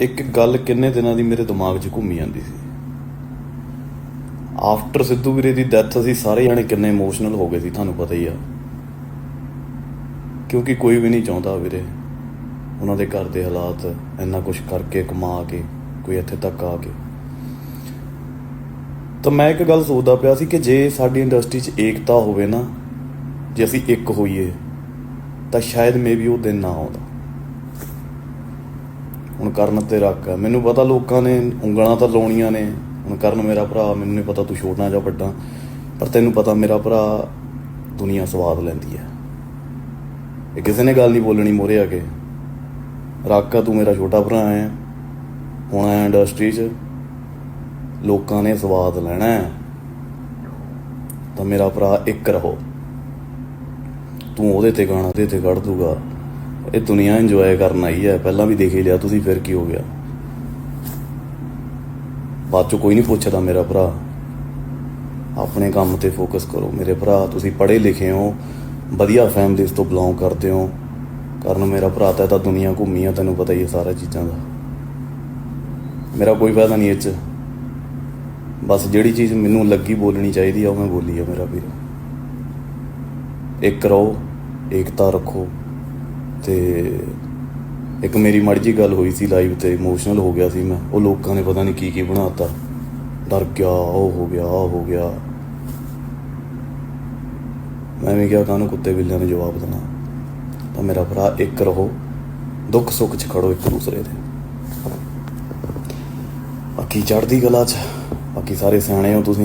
ਇੱਕ ਗੱਲ ਕਿੰਨੇ ਦਿਨਾਂ ਦੀ ਮੇਰੇ ਦਿਮਾਗ 'ਚ ਘੁੰਮੀ ਜਾਂਦੀ ਸੀ। ਆਫਟਰ ਸਿੱਧੂ ਵੀਰੇ ਦੀ ਡੈਥ ਅਸੀਂ ਸਾਰੇ ਜਾਣੇ ਕਿੰਨੇ ਇਮੋਸ਼ਨਲ ਹੋ ਗਏ ਸੀ, ਤੁਹਾਨੂੰ ਪਤਾ ਹੀ ਆ। ਕਿਉਂਕਿ ਕੋਈ ਵੀ ਨਹੀਂ ਚਾਹੁੰਦਾ ਵੀਰੇ। ਉਹਨਾਂ ਦੇ ਘਰ ਦੇ ਹਾਲਾਤ ਇੰਨਾ ਕੁਝ ਕਰਕੇ, ਕਮਾ ਕੇ, ਕੋਈ ਇੱਥੇ ਤੱਕ ਆ ਕੇ। ਤਾਂ ਮੈਂ ਇੱਕ ਗੱਲ ਸੋਚਦਾ ਪਿਆ ਸੀ ਕਿ ਜੇ ਸਾਡੀ ਇੰਡਸਟਰੀ 'ਚ ਏਕਤਾ ਹੋਵੇ ਨਾ, ਜੇ ਅਸੀਂ ਇੱਕ ਹੋਈਏ, ਤਾਂ ਸ਼ਾਇਦ ਮੇਬੀ ਉਹ ਦਿਨ ਨਾ ਆਉਂਦਾ। ਹੁਣ ਕਰਨ ਤੇ ਰੱਖ ਆ। ਮੈਨੂੰ ਪਤਾ ਲੋਕਾਂ ਨੇ ਉਂਗਲਾਂ ਤਾਂ ਲਾਉਣੀਆਂ ਨੇ। ਹੁਣ ਕਰਨ ਮੇਰਾ ਭਰਾ, ਮੈਨੂੰ ਨਹੀਂ ਪਤਾ ਤੂੰ ਛੋਟਾ ਜਾਂ ਵੱਡਾ। ਪਰ ਤੈਨੂੰ ਪਤਾ ਮੇਰਾ ਭਰਾ ਦੁਨੀਆ ਸਵਾਦ ਲੈਂਦੀ ਹੈ ਇਹ ਕਿਸੇ ਨੇ ਗੱਲ ਨਹੀਂ ਬੋਲਣੀ ਮੋਰੇ ਆ ਕੇ। ਰੱਖ ਆ, ਤੂੰ ਮੇਰਾ ਛੋਟਾ ਭਰਾ ਹੈ ਹੁਣ ਆ ਇੰਡਸਟਰੀ 'ਚ ਲੋਕਾਂ ਨੇ ਸਵਾਦ ਲੈਣਾ ਹੈ ਤਾਂ ਮੇਰਾ ਭਰਾ ਇੱਕ ਰਹੋ। ਤੂੰ ਉਹਦੇ ਤੇ ਗਾਣਾ, ਉਹਦੇ ਤੇ ਕੱਢ ਦੂਗਾ। ਇਹ ਦੁਨੀਆ ਇੰਜੋਏ ਕਰਨ ਆਈ ਹੈ। ਪਹਿਲਾਂ ਵੀ ਦੇਖ ਹੀ ਲਿਆ, ਤੁਸੀਂ ਫਿਰ ਕੀ ਹੋ ਗਿਆ? ਬਾਅਦ ਚ ਕੋਈ ਨਹੀਂ ਪੁੱਛਦਾ ਮੇਰਾ ਭਰਾ। ਆਪਣੇ ਕੰਮ ਤੇ ਫੋਕਸ ਕਰੋ। ਮੇਰੇ ਭਰਾ, ਤੁਸੀਂ ਪੜ੍ਹੇ ਲਿਖੇ ਹੋ, ਵਧੀਆ ਫੈਮਿਲੀਜ਼ ਤੋਂ ਬਿਲੋਂਗ ਕਰਦੇ ਹੋ। ਕਰਨ ਮੇਰਾ ਭਰਾ ਤਾਂ ਇਹ ਤਾਂ ਦੁਨੀਆ ਘੁੰਮੀ ਆ, ਤੈਨੂੰ ਪਤਾ ਹੀ ਹੈ ਸਾਰਾ ਚੀਜ਼ਾਂ ਦਾ। ਮੇਰਾ ਕੋਈ ਫਾਇਦਾ ਨਹੀਂ ਇਹ 'ਚ। ਬਸ ਜਿਹੜੀ ਚੀਜ਼ ਮੈਨੂੰ ਲੱਗੀ ਬੋਲਣੀ ਚਾਹੀਦੀ ਆ, ਉਹ ਮੈਂ ਬੋਲੀ ਆ ਮੇਰਾ ਵੀਰ। ਇੱਕ ਰਹੋ, ਏਕਤਾ ਰੱਖੋ। ਤੇ ਇੱਕ ਮੇਰੀ ਮਾੜੀ ਜੀ ਗੱਲ ਹੋਈ ਸੀ ਲਾਈਵ ਤੇ ਇਮੋਸ਼ਨਲ ਹੋ ਗਿਆ ਸੀ ਮੈਂ। ਉਹ ਲੋਕਾਂ ਨੇ ਪਤਾ ਨਹੀਂ ਕੀ ਕੀ ਬਣਾਤਾ। ਡਰ ਗਿਆ, ਉਹ ਹੋ ਗਿਆ ਉਹ ਹੋ ਗਿਆ। ਮੈਂ ਵੀ ਕਿਹਾ, ਕਾਹਨੂੰ ਕੁੱਤੇ ਬਿੱਲਿਆਂ ਨੂੰ ਜਵਾਬ ਦੇਣਾ? ਤਾਂ ਮੇਰਾ ਭਰਾ ਇੱਕ ਰਹੋ, ਦੁੱਖ ਸੁੱਖ 'ਚ ਖੜੋ ਇੱਕ ਦੂਸਰੇ ਦੇ। ਬਾਕੀ ਚੜ੍ਹਦੀ ਕਲਾ 'ਚ, ਬਾਕੀ ਸਾਰੇ ਸਿਆਣੇ ਹੋ ਤੁਸੀਂ।